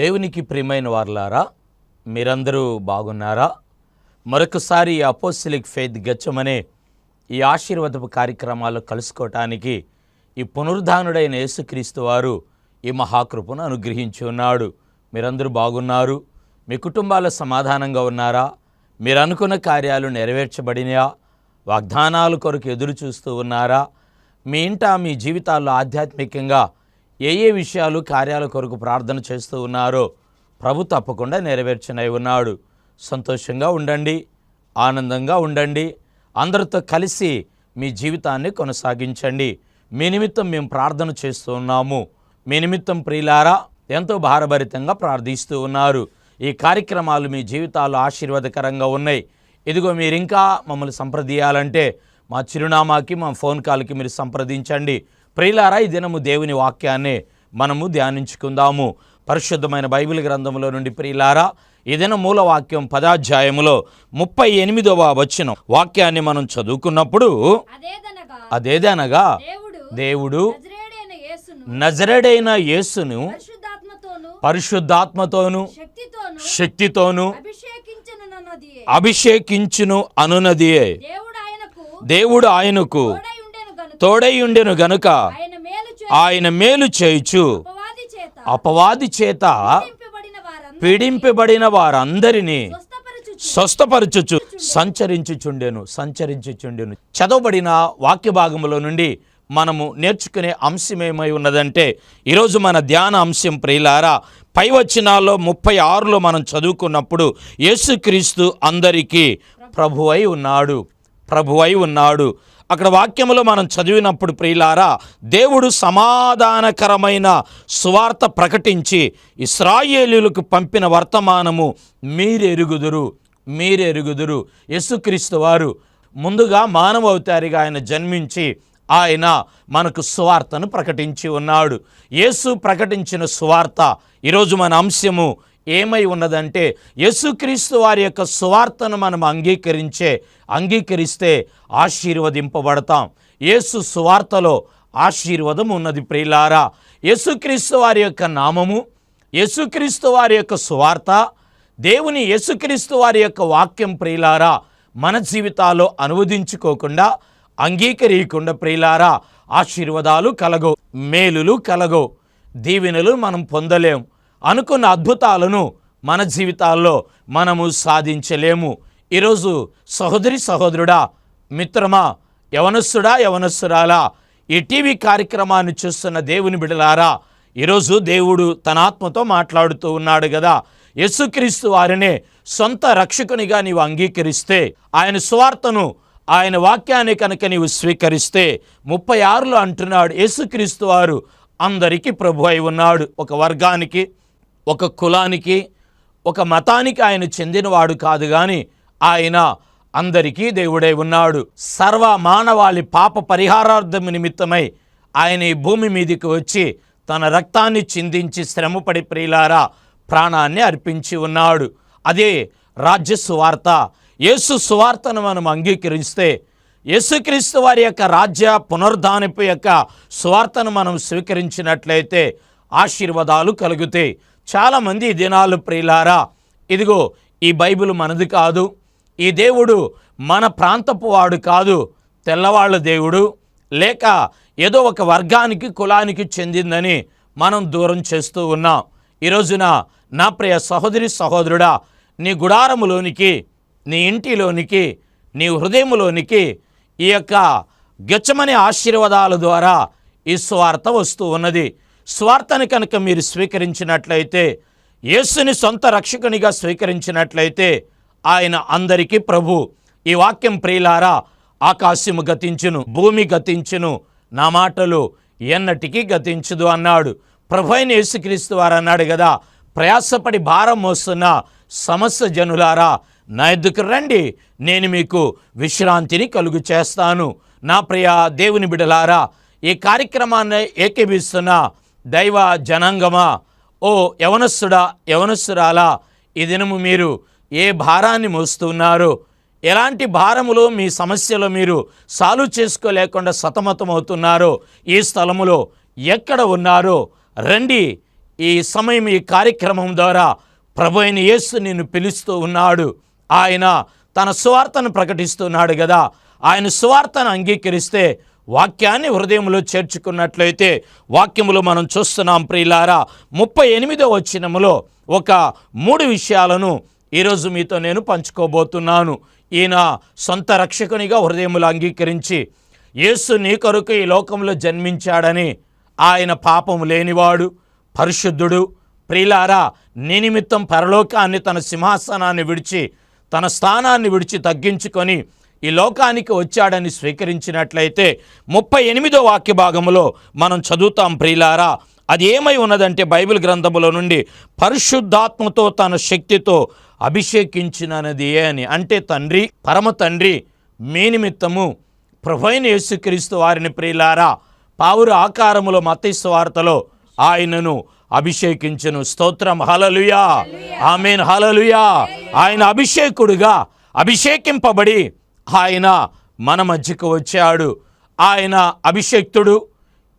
దేవునికి ప్రియమైన వారులారా మీరందరూ బాగున్నారా? మరొకసారి అపోసిలిక్ ఫెయిత్ గచ్చమనే ఈ ఆశీర్వాదపు కార్యక్రమాల్లో కలుసుకోవటానికి ఈ పునరుద్ధానుడైన యేసుక్రీస్తు వారు ఈ మహాకృపను అనుగ్రహించి ఉన్నాడు. మీరందరూ బాగున్నారు? మీ కుటుంబాలు సమాధానంగా ఉన్నారా? మీరు అనుకున్న కార్యాలు నెరవేర్చబడినయా? వాగ్దానాల కొరకు ఎదురు చూస్తూ ఉన్నారా? మీ ఇంట మీ జీవితాల్లో ఆధ్యాత్మికంగా ఏ ఏ విషయాలు కార్యాల కొరకు ప్రార్థన చేస్తూ ఉన్నారో ప్రభు తప్పకుండా నెరవేర్చనై ఉన్నాడు. సంతోషంగా ఉండండి ఆనందంగా ఉండండి అందరితో కలిసి మీ జీవితాన్ని కొనసాగించండి. మీ నిమిత్తం మేము ప్రార్థన చేస్తూ ఉన్నాము. మీ నిమిత్తం ప్రియులారా ఎంతో భారభరితంగా ప్రార్థిస్తూ ఉన్నారు. ఈ కార్యక్రమాలు మీ జీవితాలు ఆశీర్వాదకరంగా ఉన్నాయి. ఇదిగో మీరు ఇంకా మమ్మల్ని సంప్రదించాలంటే మా చిరునామాకి మా ఫోన్ కాల్కి మీరు సంప్రదించండి. ప్రియులారా ఈ దినము దేవుని వాక్యాన్ని మనము ధ్యానించుకుందాము. పరిశుద్ధమైన బైబిల్ గ్రంథంలో నుండి ప్రియులారా ఈ దిన మూల వాక్యం పదాధ్యాయములో ముప్పై ఎనిమిదవ వచనం. వాక్యాన్ని మనం చదువుకున్నప్పుడు అదేదనగా దేవుడు నజరేడైన యేసును పరిశుద్ధాత్మతోను శక్తితోను అభిషేకించును అనునదియే. దేవుడు ఆయనకు తోడై ఉండెను గనుక ఆయన మేలు చేయుచు. అపవాది చేత. పీడింపబడిన వారందరూ పీడింపబడిన వారందరినీ స్వస్థపరచు స్వస్థపరచుచు. సంచరించుచుండెను సంచరించుచుండెను. చదవబడిన వాక్య భాగములో నుండి మనము నేర్చుకునే అంశం ఏమై ఉన్నదంటే ఈరోజు మన ధ్యాన అంశం ప్రియులారా పై వచనాల్లో ముప్పై ఆరులో మనం చదువుకున్నప్పుడు యేసుక్రీస్తు అందరికీ ప్రభువై ఉన్నాడు ప్రభువై ఉన్నాడు. అక్కడ వాక్యములో మనం చదివినప్పుడు ప్రియులారా దేవుడు సమాధానకరమైన సువార్త ప్రకటించి ఇస్రాయేలీలకు పంపిన వర్తమానము మీరెరుగుదురు మీరెరుగుదురు. యేసుక్రీస్తు వారు ముందుగా మానవ అవతారిగా ఆయన జన్మించి ఆయన మనకు సువార్తను ప్రకటించి ఉన్నాడు. యేసు ప్రకటించిన సువార్త ఈరోజు మన అంశము ఏమై ఉన్నదంటే యేసుక్రీస్తు వారి యొక్క సువార్తను మనం అంగీకరించే అంగీకరిస్తే ఆశీర్వదింపబడతాం. యేసు సువార్తలో ఆశీర్వాదం ఉన్నది ప్రియులారా. యేసుక్రీస్తు వారి యొక్క నామము యేసుక్రీస్తు వారి యొక్క సువార్త దేవుని యేసుక్రీస్తు వారి యొక్క వాక్యం ప్రియులారా మన జీవితాల్లో అనువదించుకోకుండా అంగీకరీయకుండా ప్రియులారా ఆశీర్వాదాలు కలగో మేలులు కలగో దీవెనలు మనం పొందలేం. అనుకున్న అద్భుతాలను మన జీవితాల్లో మనము సాధించలేము. ఈరోజు సహోదరి సహోదరుడా మిత్రమా యవనస్సుడా యవనస్సురాలా ఈ టీవీ కార్యక్రమాన్ని చూస్తున్న దేవుని బిడలారా ఈరోజు దేవుడు తన ఆత్మతో మాట్లాడుతూ ఉన్నాడు కదా యేసుక్రీస్తు వారినే సొంత రక్షకునిగా నీవు అంగీకరిస్తే ఆయన సువార్తను ఆయన వాక్యాన్ని కనుక నీవు స్వీకరిస్తే ముప్పై ఆరులో అంటున్నాడు యేసుక్రీస్తు వారు అందరికీ ప్రభు అయి ఉన్నాడు ఒక వర్గానికి. ఒక కులానికి ఒక మతానికి ఆయన చెందినవాడు కాదు కానీ ఆయన అందరికీ దేవుడై ఉన్నాడు. సర్వ మానవాళి పాప పరిహారార్థం నిమిత్తమై ఆయన ఈ భూమి మీదకి వచ్చి తన రక్తాన్ని చిందించి శ్రమపడి ప్రియులారా ప్రాణాన్ని అర్పించి ఉన్నాడు. అదే రాజ్య సువార్త. యేసు సువార్తను మనం అంగీకరిస్తే యేసుక్రీస్తు వారి యొక్క రాజ్య పునరుద్ధానిపు యొక్క సువార్తను మనం స్వీకరించినట్లయితే ఆశీర్వాదాలు కలుగుతాయి. చాలామంది దినాలు ప్రియులారా ఇదిగో ఈ బైబిల్ మనది కాదు. ఈ దేవుడు మన ప్రాంతపు వాడు కాదు తెల్లవాళ్ళ దేవుడు. లేక ఏదో ఒక వర్గానికి కులానికి చెందిందని మనం దూరం చేస్తూ ఉన్నాం. ఈ రోజున నా ప్రియ సహోదరి సహోదరుడా నీ గుడారములోనికి నీ ఇంటిలోనికి నీ హృదయములోనికి ఈ యొక్క గెచ్చమని ఆశీర్వాదాల ద్వారా ఈ స్వార్థ వస్తూ ఉన్నది. స్వార్థని కనుక మీరు స్వీకరించినట్లయితే యేసుని సొంత రక్షకునిగా స్వీకరించినట్లయితే ఆయన అందరికీ ప్రభు. ఈ వాక్యం ప్రియులారా ఆకాశము గతించును భూమి గతించును నా మాటలు ఎన్నటికీ గతించదు అన్నాడు. ప్రభు అయిన యేసుక్రీస్తు వారు అన్నాడు కదా ప్రయాసపడి భారం మోస్తున్న సమస్య జనులారా నా ఎద్దుకు రండి నేను మీకు విశ్రాంతిని కలుగు చేస్తాను. నా ప్రియ దేవుని బిడలారా ఈ కార్యక్రమాన్ని ఏకీభిస్తున్న దైవ జనాంగమా? ఓ యవనస్సుడా యవనస్సురాలా ఈ దినము మీరు ఏ భారాన్ని మోస్తున్నారు? ఎలాంటి భారములో మీ సమస్యలు మీరు సాల్వ్ చేసుకోలేకుండా సతమతమవుతున్నారో? ఈ స్థలములో ఎక్కడ ఉన్నారో? రండి ఈ సమయం ఈ కార్యక్రమం ద్వారా ప్రభు అయిన యేసు నిన్ను పిలుస్తూ ఉన్నాడు. ఆయన తన సువార్తను ప్రకటిస్తున్నాడు కదా ఆయన సువార్తను అంగీకరిస్తే వాక్యాన్ని హృదయంలో చేర్చుకున్నట్లయితే వాక్యములు మనం చూస్తున్నాం ప్రియులారా. ముప్పై ఎనిమిదో వచ్చినములో ఒక మూడు విషయాలను ఈరోజు మీతో నేను పంచుకోబోతున్నాను. ఈయన సొంత రక్షకునిగా హృదయములు అంగీకరించి యేసు నీ కొరకు ఈ లోకంలో జన్మించాడని ఆయన పాపము లేనివాడు పరిశుద్ధుడు. ప్రియులారా నీ నిమిత్తం పరలోకాన్ని తన సింహాసనాన్ని విడిచి తన స్థానాన్ని విడిచి తగ్గించుకొని ఈ లోకానికి వచ్చాడని స్వీకరించినట్లయితే ముప్పై ఎనిమిదో వాక్య భాగంలో మనం చదువుతాం ప్రియులారా. అది ఏమై ఉన్నదంటే బైబిల్ గ్రంథములో నుండి పరిశుద్ధాత్మతో తన శక్తితో అభిషేకించినది ఏ అని. అంటే తండ్రి పరమ తండ్రి మీ నిమిత్తము ప్రభైన యేసుక్రీస్తు వారిని ప్రియులారా పావురు ఆకారములో మతైసు వార్తలో ఆయనను అభిషేకించను. స్తోత్రం. హలలుయా ఆమెన్. హలలుయా ఆయన అభిషేకుడుగా అభిషేకింపబడి ఆయన మన మధ్యకు వచ్చాడు. ఆయన అభిషక్తుడు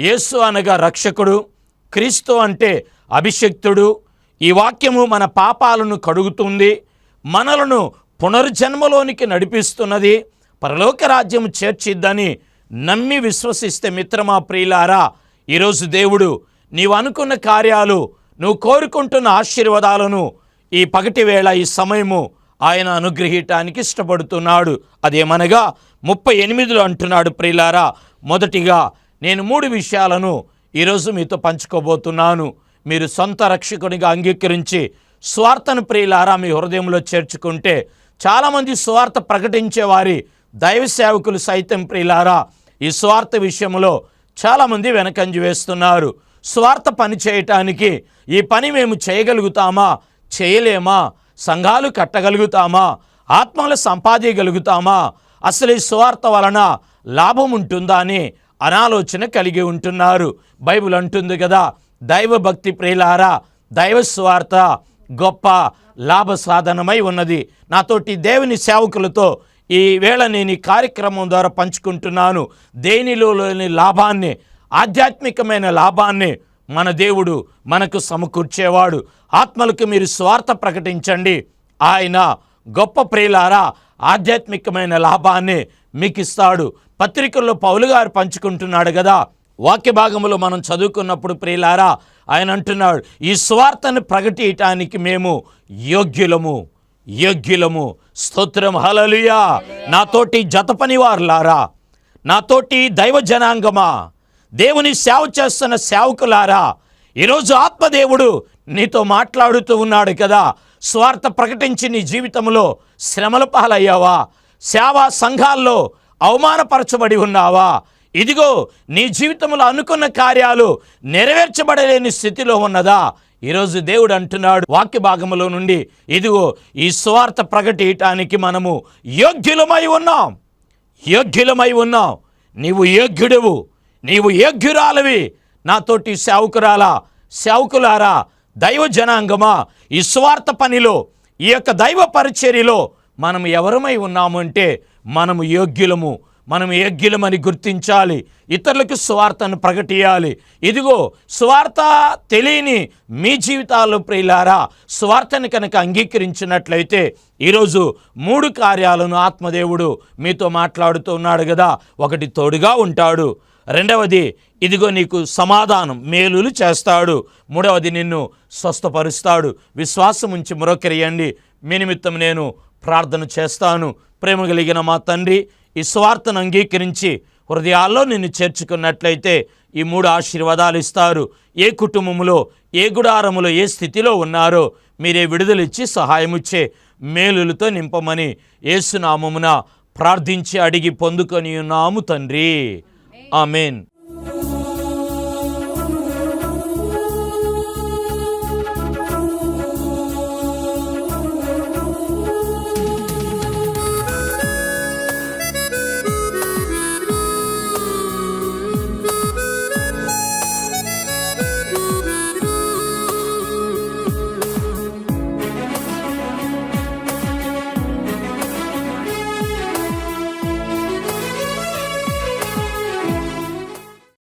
యేసు అనగా రక్షకుడు క్రీస్తు అంటే అభిషక్తుడు. ఈ వాక్యము మన పాపాలను కడుగుతుంది మనలను పునర్జన్మలోనికి నడిపిస్తున్నది పరలోక రాజ్యం చేర్చిద్దని నమ్మి విశ్వసిస్తే మిత్రమా ప్రియులారా ఈరోజు దేవుడు నీవు అనుకున్న కార్యాలు నువ్వు కోరుకుంటున్న ఆశీర్వాదాలను ఈ పగటి వేళ ఈ సమయము ఆయన అనుగ్రహించటానికి ఇష్టపడుతున్నాడు. అదేమనగా ముప్పై ఎనిమిదిలో అంటున్నాడు ప్రియులారా మొదటిగా నేను మూడు విషయాలను ఈరోజు మీతో పంచుకోబోతున్నాను. మీరు సొంత రక్షకునిగా అంగీకరించి స్వార్థను ప్రియులారా మీ హృదయంలో చేర్చుకుంటే చాలామంది స్వార్థ ప్రకటించేవారి దైవ సేవకులు సైతం ప్రియులారా ఈ స్వార్థ విషయంలో చాలామంది వెనకంజి వేస్తున్నారు. స్వార్థ పని చేయటానికి ఈ పని మేము చేయగలుగుతామా? చేయలేమా? సంఘాలు కట్టగలుగుతామా? ఆత్మలు సంపాదించగలుగుతామా? అసలు ఈ స్వార్థ వలన లాభం ఉంటుందా అని అనాలోచన కలిగి ఉంటున్నారు. బైబిల్ అంటుంది కదా దైవ భక్తి ప్రియులారా దైవ స్వార్థ గొప్ప లాభ సాధనమై ఉన్నది. నాతోటి దేవుని సేవకులతో ఈ వేళ నేను ఈ కార్యక్రమం ద్వారా పంచుకుంటున్నాను. దేనిలోని లాభాన్ని ఆధ్యాత్మికమైన లాభాన్ని మన దేవుడు మనకు సమకూర్చేవాడు. ఆత్మలకు మీరు స్వార్థ ప్రకటించండి. ఆయన గొప్ప ప్రియులారా ఆధ్యాత్మికమైన లాభాన్ని మీకు ఇస్తాడు పత్రికల్లో పౌలు గారు పంచుకుంటున్నాడు కదా. వాక్య భాగంలో మనం చదువుకున్నప్పుడు ప్రియులారా ఆయన అంటున్నాడు ఈ స్వార్థను ప్రకటించటానికి మేము యోగ్యులము యోగ్యులము. స్తోత్రం హలలుయా నాతోటి జత పనివారులారా నాతోటి దైవ జనాంగమా దేవుని సేవ చేస్తున్న సేవకులారా ఈరోజు ఆత్మదేవుడు నీతో మాట్లాడుతూ ఉన్నాడు కదా. స్వార్థ ప్రకటించి నీ జీవితంలో శ్రమల పాలయ్యావా? సేవా సంఘాల్లో అవమానపరచబడి ఉన్నావా? ఇదిగో నీ జీవితంలో అనుకున్న కార్యాలు నెరవేర్చబడలేని స్థితిలో ఉన్నదా? ఈరోజు దేవుడు అంటున్నాడు వాక్య భాగంలో నుండి ఇదిగో ఈ స్వార్థ ప్రకటించటానికి మనము యోగ్యులమై ఉన్నాం. యోగ్యులమై ఉన్నాం. నీవు యోగ్యుడువు. నీవు యోగ్యురాలవి. నాతోటి సేవకురాలా సేవకులారా దైవ జనాంగమా ఈ స్వార్థ పనిలో ఈ యొక్క దైవ పరిచర్యలో మనం ఎవరమై ఉన్నాము అంటే మనము యోగ్యులము. మనం యోగ్యులమని గుర్తించాలి. ఇతరులకు స్వార్థను ప్రకటియాలి. ఇదిగో స్వార్థ తెలియని మీ జీవితాల్లో ప్రియులారా స్వార్థని కనుక అంగీకరించినట్లయితే ఈరోజు మూడు కార్యాలను ఆత్మదేవుడు మీతో మాట్లాడుతూ ఉన్నాడు కదా ఒకటి తోడుగా ఉంటాడు. రెండవది ఇదిగో నీకు సమాధానం మేలులు చేస్తాడు. మూడవది నిన్ను స్వస్థపరుస్తాడు. విశ్వాసం ఉంచి మరొకరియండి మీ నిమిత్తం నేను ప్రార్థన చేస్తాను. ప్రేమ కలిగిన మా తండ్రి ఈ స్వార్థను అంగీకరించి హృదయాల్లో నిన్ను చేర్చుకున్నట్లయితే ఈ మూడు ఆశీర్వాదాలు ఇస్తారు. ఏ కుటుంబంలో ఏ గుడారములో ఏ స్థితిలో ఉన్నారో మీరే విడుదలిచ్చి సహాయముచ్చే మేలులతో నింపమని ఏసునామమున ప్రార్థించి అడిగి పొందుకొని ఉన్నాము తండ్రి. ఆమెన్